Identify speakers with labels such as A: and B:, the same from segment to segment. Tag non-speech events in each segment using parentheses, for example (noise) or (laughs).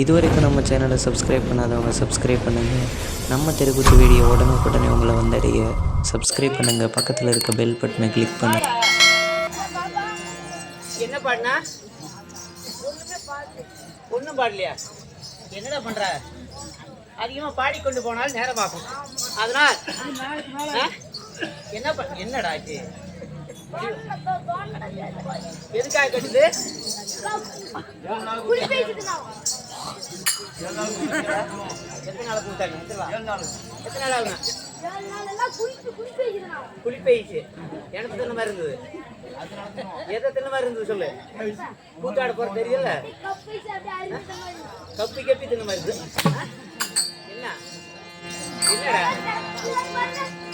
A: இதுவரைக்கும் நம்ம சேனலை சப்ஸ்கிரைப் பண்ணாதவங்க சப்ஸ்கிரைப் பண்ணுங்கள் நம்ம தெருக்குத்து வீடியோ உடனுக்குடனே உங்களை வந்தடைய. சப்ஸ்கிரைப் பண்ணுங்கள் பக்கத்தில் இருக்க பெல் பட்டனை கிளிக் பண்ணுங்கள்
B: என்ன பாடினா? ஒன்றும் பாடலையா? என்னடா பண்ற? அதிகமாக பாடிக்கொண்டு போனால் நேரமாகும் அதனால் என்ன என்னடா இது? எதுக்காக கட்டுது எத்தனை நாள் கூட்டாங்க எத்தனை நாள்? ஆகுங்க? குளிப்பயிச்சு எனக்கு தின்ன மாதிரி இருந்தது. எதை தின்ன மாதிரி இருந்தது சொல்லு? கூத்தாட போற தெரியல. கப்பி கப்பி தின்ன மாதிரி என்ன? என்னடா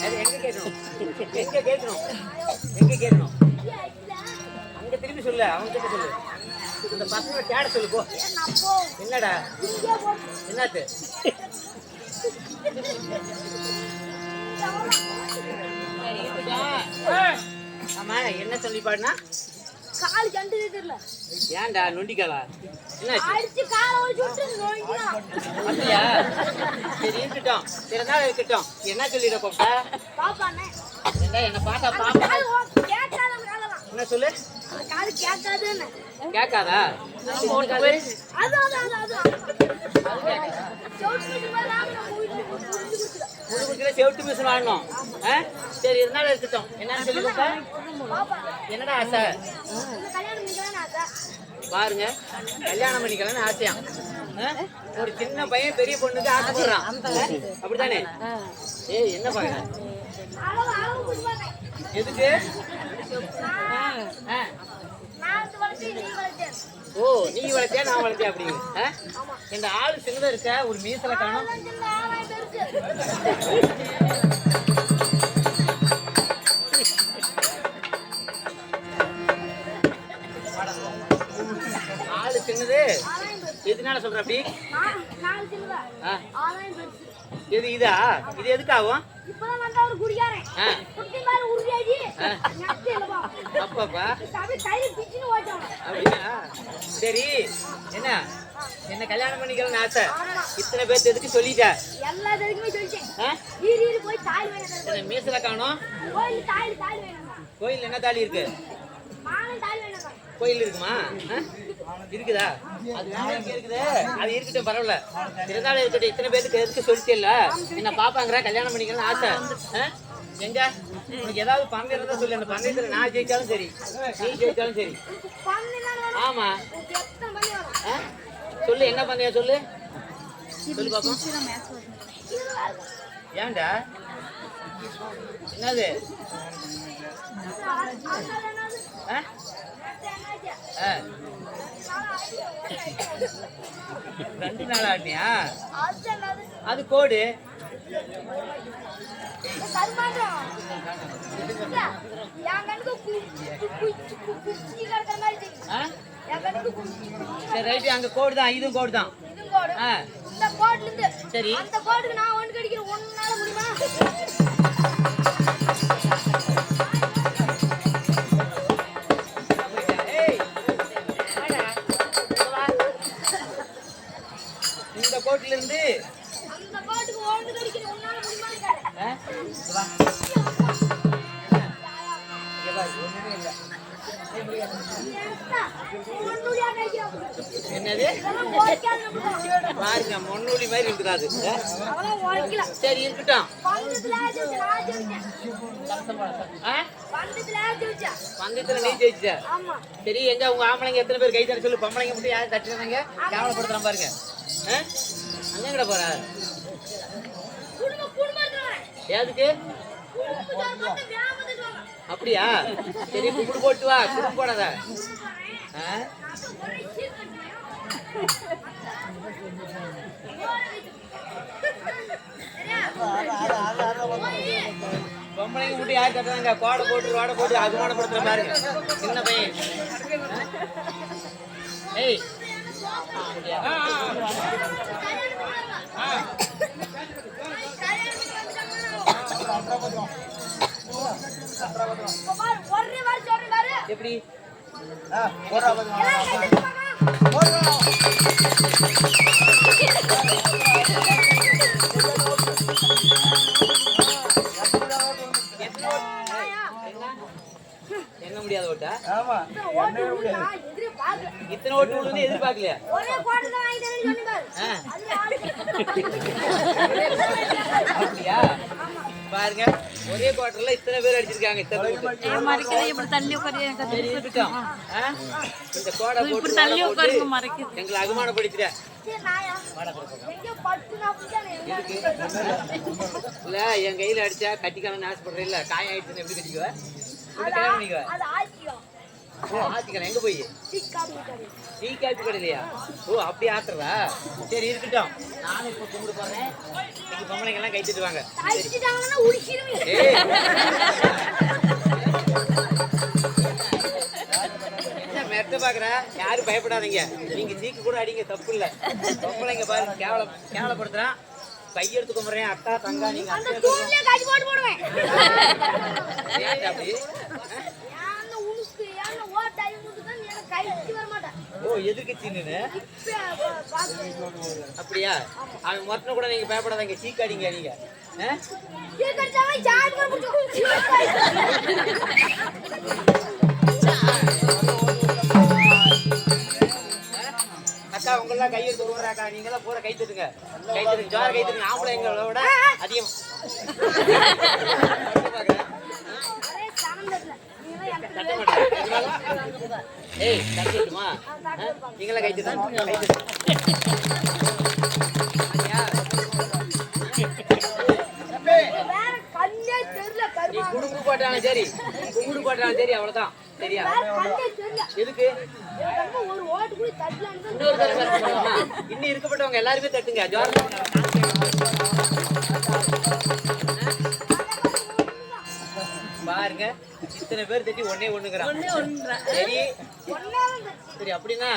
B: அது எங்க கேட்கணும்? எங்க கேட்கணும்? எங்க கேட்கணும்? அங்க திரும்பி சொல்லு அவங்க கிட்ட சொல்லு. இந்த பசங்க தேட சொல்லு போ. என்னடா? என்னத்து? ஆமா என்ன சொல்லி பாடுனா?
C: கால் தெரியல
B: ஏன்டா நொண்டிக்காலா அப்படியா? சரி இருக்கட்டும். நாள் இருக்கட்டும். என்ன சொல்லிட போப்பா என்ன பாப்பா?
C: காலலாம்
B: என்ன சொல்லு? கேட்காதா? செவிட்டு மிஷின் வாங்கணும்? சரி இருந்தாலும் இருக்கட்டும். என்னன்னு சொல்லி
C: பாப்பா?
B: என்னடா ஆசை? பாருங்க. கல்யாணம் பண்ணிக்கலாம்னு ஆசையா? ஒரு சின்ன பையன் பெரிய பொண்ணுக்கு ஆசைப்படுறான். அப்படித்தானே? ஏய் என்ன பாருங்க எதுக்கு? ஓ நீ வளர்த்தியா நான் வளர்த்தியா அப்படி? ஆ? இந்த ஆள் சின்னதா இருக்க? ஒரு மீசல காணும்.
C: பெருசு
B: எதுனால சொல்ற அப்படி? எது இதா? இது எதுக்கு ஆகும்
C: இப்பதான் வந்தா ஒரு குடியாரன்
B: ஆ,
C: குட்டி மாதிரி உருளையாடி
B: ஆ.
C: நட்டு இல்லப்பா
B: அப்பாப்பா.
C: அப்படியே? கையில பிச்சுன்னு ஓட்டான்
B: அப்படியா சரி. என்ன? என்ன கல்யாணம் பண்ணிக்கலாம்னு ஆசை. இத்தனை பேர்த்து எதுக்கு சொல்லிட்ட?
C: எல்லா சொல்லிட்டேன் போய் தாலி வேணும்
B: மீசல காணும்?
C: கோயில் தாலி தாலி வேணும்?
B: கோயில் என்ன தாலி இருக்கு?
C: மானம் தாலி வேணும்?
B: கோயில் இருக்குமா? ஆ? இருக்குதா? அது வேணா இருக்குது? அது இருக்கட்டும் பரவாயில்ல. இருந்தாலும் இருக்கட்டும் இத்தனை பேருக்கு எதுக்கு சொல்லிட்டில்ல? என்ன பாப்பாங்கிற கல்யாணம் பண்ணிக்கலாம்னு ஆசை. ஆ? எங்க? உனக்கு ஏதாவது பந்தயம் இருந்தா சொல்லு. அந்த பந்தயத்துல நான் ஜெயிச்சாலும் சரி நீ ஜெயிச்சாலும் சரி. ஆமா. ஆ? சொல்லு என்ன பந்தயம் சொல்லு? சொல்லு பாப்போம். ஏன்டா? என்னது? ஆ. ரெண்டு நாள் ஆட்டியா அது கோடு. சரி ரைட்டு. அங்க கோடு தான் இதுவும் கோடு தான். ஆ. சரி.
C: அந்த கோடுக்கு நான் ஒன்று கடிக்கிறேன். ஒன்னால முடியுமா?
B: பந்தயத்துல நீ ஜெயிச்சிட்ட
C: ஆமா
B: சரி எங்க உங்க ஆம்பளைங்க எத்தனை பேர் கை தர சொல்லு பொம்பளைங்க மட்டும் யாரும் தட்டுறாங்க கேவலப்படுத்துறான் பாருங்க ஆ? அங்க எங்கட போற
C: வாங்க
B: அப்படியா சரி கும்பிடு போட்டு வா கும்பிடு போடாத ஆ? பொம்பளைங்க மட்டும் யார் கட்டுறாங்க கோடை போட்டு ரோடை போட்டு அபிமானப்படுத்துற பாருங்க சின்ன பையன். ஏய். எப்படி?
C: எல்லாம் கை
B: முடியாத ஓட்டா?
D: ஆமா.
B: இத்தனை ஓட்டு விழுந்து எதிர்பார்க்கலையா?
C: ஒரே கோட்டை வாங்கி தரேன்னு சொன்னீங்க.
B: அப்படியா? பாருங்க. ஒரே குவார்டர்ல இத்தனை பேர் அடிச்சிருக்காங்க இத்தனை
E: இப்படி தள்ளி?
B: இந்த கோடை போட்டு
E: இப்படி தள்ளி உட்காருங்க மறைக்குது.
B: எங்களை
C: எங்க
B: இல்ல என் கையில அடிச்சா கட்டிக்கணும்னு ஆசைப்படுறேன் இல்ல. காயம் ஆயிடுச்சுன்னு எப்படி கட்டிக்குவ? எப்படி
C: அது
B: கல்யாணம்
C: ஆ-
B: பண்ணிக்குவ
C: அது ஆச்சியம்.
B: ஓ ஆத்திக்கலாம் எங்க போய்?
C: Tea
B: copy கடையிலையா? ஓ அப்படி ஆத்துறதா? சரி இருக்கட்டும். நானும் இப்ப கும்பிடு போறேன். இன்னைக்கு பொம்பளைங்க எல்லாம் கை தட்டுவாங்க
C: அடிச்சிட்டாங்கன்னா உரிச்சிருவீங்க.
B: ஏய். என்ன மெத்த பாக்குற? யாரும் பயப்படாதீங்க. நீங்க சீக்கு கூட அடிங்க தப்பு இல்ல. பொம்பளைங்க பாருங்க கேவலம் கேவலப்படுத்துறான். கையெடுத்து கும்பிடுறேன். அக்கா தங்கா நீங்க (laughs) ஓ
C: பாக்குறேன்.
B: அப்படியா? அவன் மொத்தம் கூட நீங்க பயப்படாதீங்க சீக்கு அடிங்க நீங்க. அக்கா உங்களெல்லாம் கையெழுத்து விடுறாக்கா நீங்க எல்லாம் பூரா கை தட்டுங்க. கை தட்டுங்க. ஜோர கை தட்டுங்க. ஆம்பளை எங்களை விட அதிகம்
C: அரே, சனம் தெரியல. நீங்களாம் எனக்கு
B: தட்ட மாட்டேன் ஏய் தட்டுமா நீங்களாம் கை தட்டுங்க நீ போட்டாலும் சரி கும்பிடு போட்டாலும் சரி அவ்வளவுதான் சரியா எதுக்கு
C: தான்
B: இன்னும் இருக்கப்பட்டவங்க எல்லாருமே தட்டுங்க ஜோரம் பாருங்க. இத்தனை பேர் தட்டி ஒன்னே ஒண்ணுங்கிறான். சரி. சரி அப்படின்னா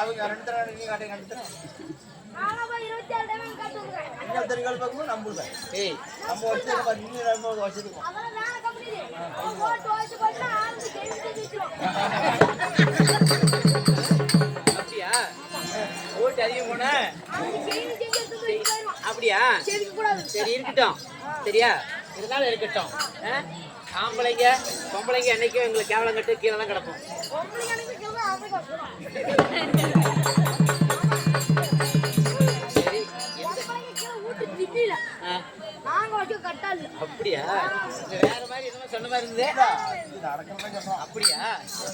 D: அவங்க ரெண்டு தடவை நீங்க கட்டுங்க ரெண்டு தடவை.
B: அப்படியா. சரி இருக்கட்டும். சரியா? இருந்தாலும் இருக்கட்டும்? ஆம்பளைங்க பொம்பளைங்க என்னைக்கும் எங்களுக்கு கேவலம் கட்டு கீழே தான் கிடப்போம். அப்படியா? வேற மாதிரி என்னமோ சொன்ன மாதிரி இருந்தது. அப்படியா?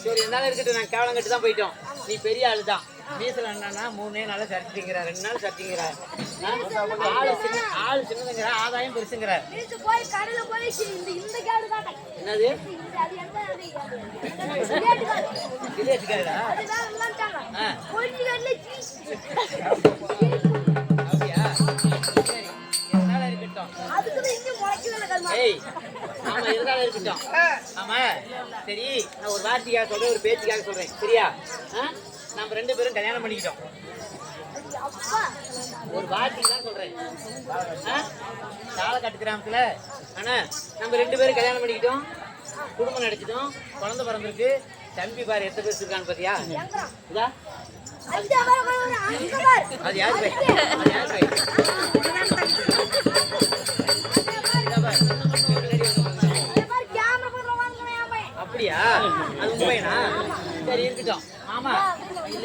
B: சரி இருந்தாலும் இருக்கட்டும் நான் கேவலம் கட்டு தான் போயிட்டோம். நீ பெரிய ஆளு தான் மீசல் என்னன்னா மூணே நாள் சரிச்சிங்கிற ரெண்டு நாள் சரிச்சிங்கிற ஆளு சின்ன ஆளு சின்னதுங்கிற ஆதாயம் பெருசுங்கிற
C: வீட்டு போய் கடையில போய் சி- இந்த இந்த கேடு காட்டேன்
B: என்னது. இது
C: சீஸ்.
B: அப்படியா? சரி இருந்தாலும் இருக்கட்டும். ஏய் ஆமா இருந்தாலும் இருக்கட்டும். ஆமா சரி நான் ஒரு வார்த்தைக்காக சொல்றேன் ஒரு பேச்சுக்காக சொல்றேன். சரியா? நம்ம ரெண்டு பேரும் கல்யாணம் பண்ணிக்கிட்டோம். ஒரு வார்த்தைக்கு தான் சொல்றேன். ஆ? தாளக்காட்டு கிராமத்துல ஆனா நம்ம ரெண்டு பேரும் கல்யாணம் பண்ணிக்கிட்டோம். குடும்பம் நடத்திட்டோம் குழந்தை பிறந்திருக்கு. தம்பி பாரு எத்தனை பேர் இருக்கான்னு பாத்தியா? இதா? அது யார் பை அது யார் பை அப்படியா? அது உங்க சரி இருக்கட்டும். ஆமா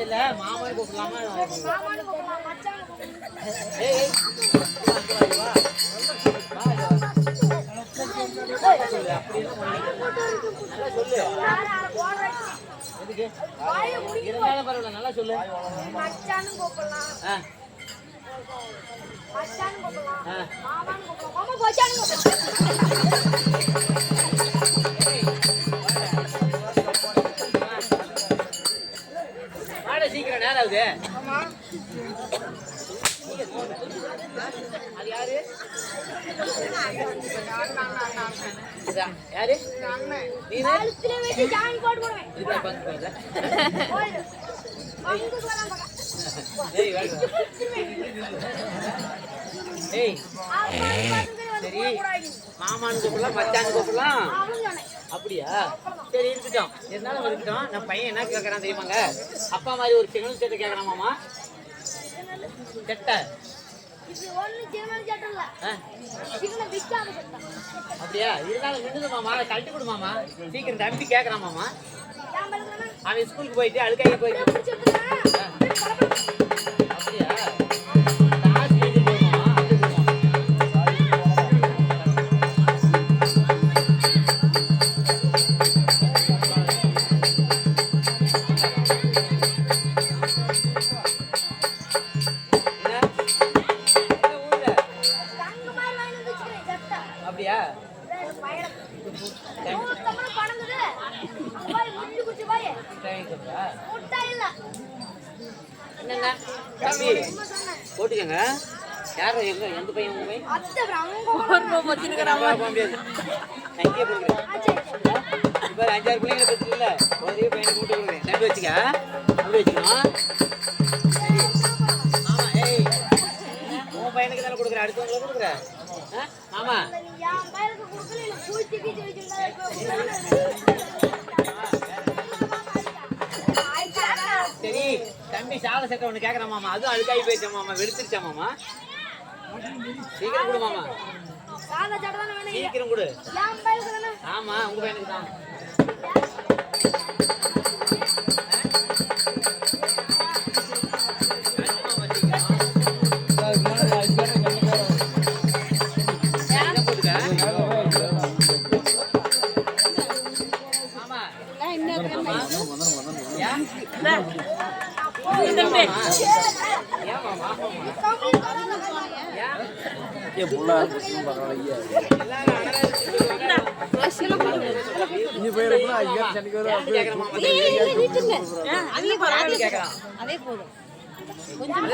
B: இல்ல மாமான்னு கூப்பிடலாமா
C: கூப்பிடலாம், கூப்பிடலாம்.
B: ஏய் இருந்தாலும் பரவாயில்ல நல்லா சொல்லு
C: மச்சான்னு கூப்பிடலாம், மச்சான்னு கூப்பிடலாம். மாமான்னு கூப்பிடலாம், மாமா மச்சான்னு கூப்பிடலாம்.
B: ஆகுது அது யாரு? யாரு
C: ஜாயின் போடுவேன்.
B: பங்கு ஏய் சரி. மாமான்னு கூப்பிடலாம் மச்சான்னு கூப்பிடலாம். அப்படியா? சரி இருக்கட்டும் இருந்தாலும் இருக்கட்டும் நம்ம பையன் என்ன கேட்கறான் தெரியுமாங்க? அப்பா மாதிரி ஒரு சிகன் சேட்டை கேட்கறான் மாமா. செட்டை
C: இது ஒண்ணு சின்ன சட்டம் இல்ல.
B: ஆ,
C: சின்ன விக்காத சட்டம்
B: அப்படியா? இருந்தாலும் மாமா. கழட்டி கொடு மாமா. சீக்கிரம் தம்பி கேட்கறான் மாமா. அவன் ஸ்கூலுக்கு போயிட்டு அழுக்காகி போயிட்டு. உன் பையனுக்கு தானே கொடுக்குறேன் அடுத்தவங்களை கொடுக்குறேன் ஆ? ஆமா சரி தம்பி சாலை சட்டை ஒன்று கேட்குறேன் மாமா அதுவும் அழுக்காகி போயிடுச்சா மாமா வெளுத்துருச்சா மாமா சீக்கிரம் கொடு மாமா சீக்கிரம் கொடு
C: என் பையனுக்கு
B: ஆமா உங்க பையனுக்கு தான்
E: அதே போதும். கொஞ்சம்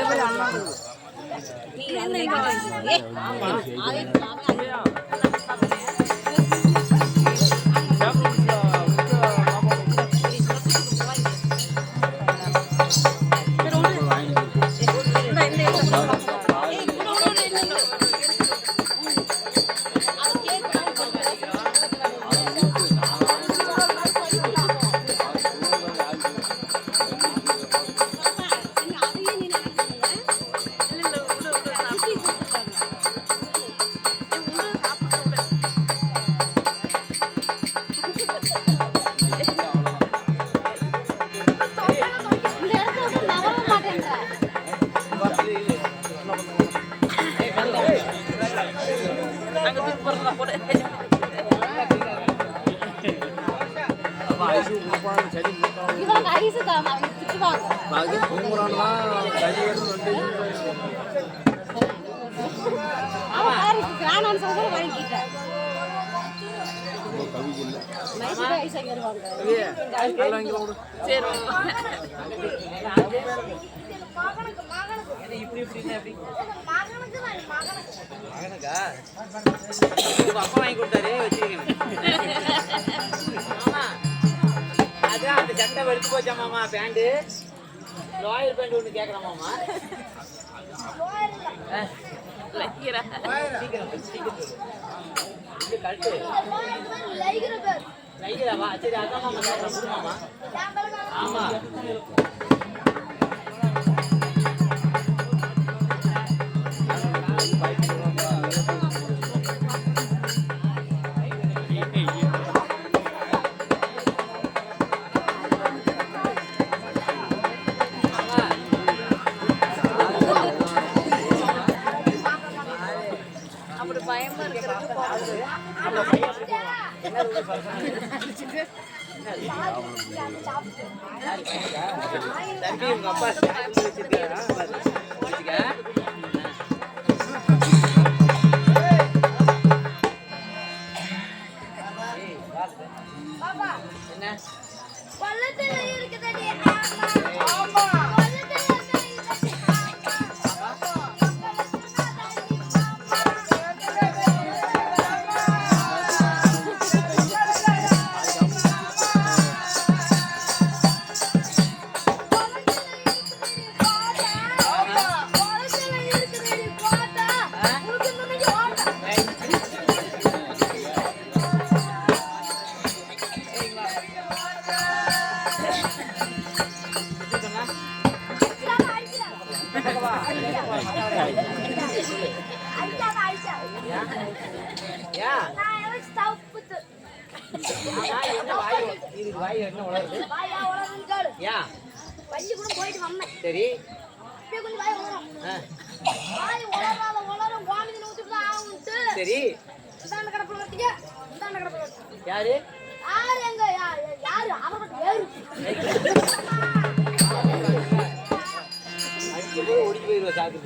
E: இவனுக்கு ஐஸ் தான் அவங்க திட்டுவாங்க அவன் பாரு, வேணாம்னு சொல்ல வாங்கிக்கிட்டேன் மைசூர் ஐஸ் அங்கே வருவாங்க. சரி
C: மகனுக்கு மகனுக்கு
B: இப்படி
C: மகனுக்கு தான் மகனுக்கு
B: மகனுக்கா உங்க அப்பா வாங்கி கொடுத்தாரு வச்சிருக்கேன் ஆமா அதான் அந்த சட்டை வெளுத்து போச்சா மாமா பேண்ட் லாயர் பேண்ட் ஒன்று கேட்குறேன் மாமா.
C: பேர்
B: லைகிறாவா சரி அதான் மாமா கேட்குறேன் கொடு மாமா.
C: என்
E: அப்படி பயமா இருக்கிறது
B: உங்க அப்பா என்ன?
C: பள்ளத்துல இருக்குதடி. ஆமா. ஆமா.
B: சரி. யாரு? ஓடி போயிருவா?
C: அப்பா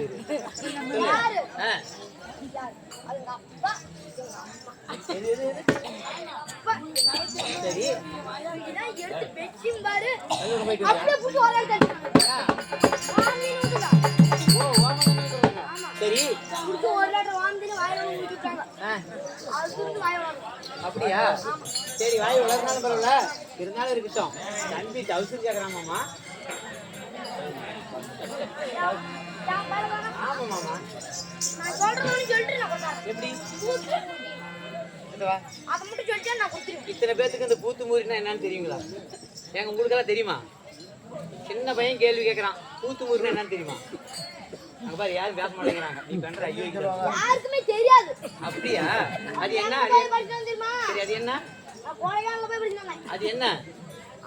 B: சரி. சரி.
C: புடிச்சு ஒரு லிட்டர் வாமிதி வாயில ஊத்திட்டாங்க
B: ஆ,
C: அது திரும்பி வாய் வளரும்
B: அப்படியா? சரி வாய் வளர்னாலும் பரவாயில்ல. இருந்தாலும் இருக்கட்டும். தம்பி தவுசு கேட்கறாமாமா
C: நான் பாரு பாரு.
B: ஆமா மாமா
C: நான் சொல்றேன்னு சொல்லிட்டு நான் கொடுத்தாரு
B: எப்படி?
C: பூத்து.
B: இந்த வா.
C: அதை மட்டும் சொல்லிட்டா நான் கொடுத்துருவேன்.
B: இத்தனை பேத்துக்கு இந்த பூத்து மூரினா என்னன்னு தெரியுங்களா? ஏங்க உங்களுக்கெல்லாம் தெரியுமா? சின்ன பையன் கேள்வி கேட்கறான் பூத்து மூரினா என்னன்னு தெரியுமா? அங்க பாரு யாரும் பேச மாட்டேங்கிறாங்க. நீ பண்ற ஐயோ.
C: யாருக்குமே தெரியாது.
B: அப்படியா? அது என்ன சரி அது என்ன? அது என்ன?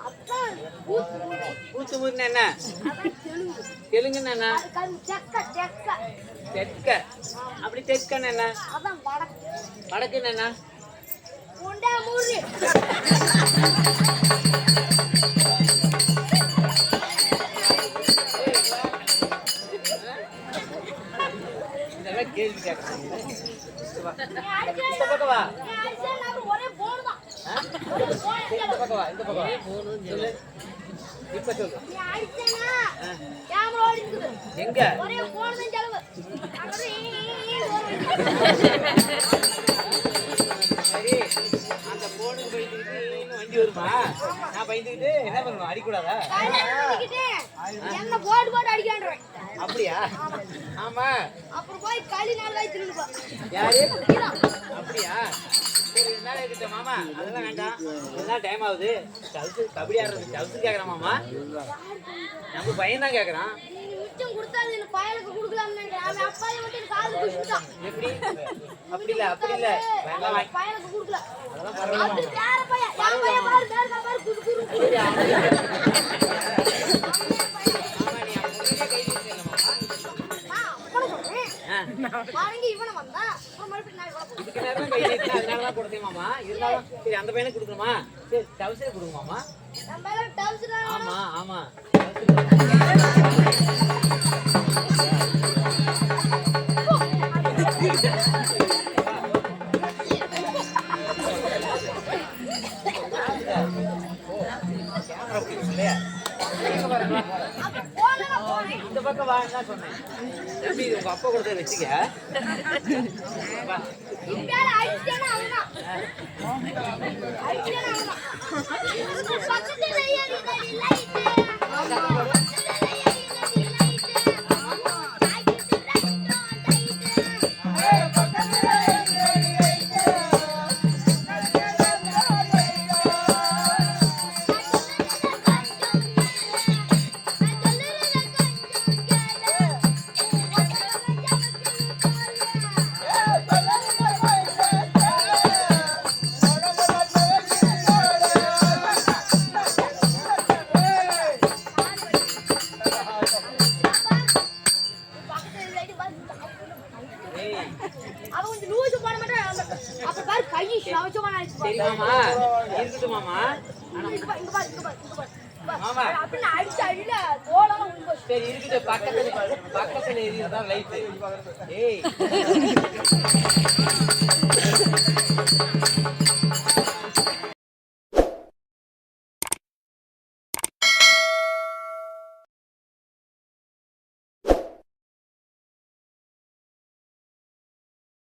C: அதான் பூத்து பூத்து.
B: பூத்து மூரினா என்ன தெலுங்குன்னா என்ன? தெற்க. அப்படி தெற்கன்னு என்ன? வடக்குன்னு என்ன?
C: உண்டா
B: இந்த பக்கம் வா இந்த பக்கம் வா இந்த பக்கம் வா சொல்லு. இப்ப சொல்லு. எங்க? சரி அந்த போனுக்கு பயந்துக்கிட்டு வருமா? நான் பயந்துக்கிட்டு என்ன பண்ணணும் அடிக்கூடாதா?
C: என்ன போட்டு போட்டு அடிக்கான்றேன்
B: அப்படியா? ஆமா.
C: அப்புறம் போய் களி நாள் வாய் திரும்ப
B: யாரு? அப்படியா? மாமா அதெல்லாம் வேண்டாம் இதெல்லாம் டைம் ஆகுது சவுசு கபடி ஆடுறது சவுசு கேட்குறான் மாமா நம்ம பையன் தான் கேட்குறான் எப்படி அப்படி இல்லை அப்படி இல்லை வேண்டாம்
C: கொடுக்கல
B: அதெல்லாம்
C: வாங்கி இவனை வந்தா. அப்புறம் மறுபடியும் நான் இவனை
B: இதுக்கு நேரம் அதனால தான் கொடுத்தேன் மாமா. இருந்தாலும் சரி அந்த பையனுக்கு கொடுக்கணுமா சரி சவுசே கொடுங்க மாமா.
C: நம்ம
B: ஆமா ஆமா. பக்கம் வா என்ன சொன்னேன் இது உங்க அப்பா கொடுத்த வச்சுக்க. மாமா. இருக்கட்டும் மாமா மாமா. சரி இருக்கட்டும் பக்கத்துல பக்கத்துல எரியதான் லைட் ஏய்.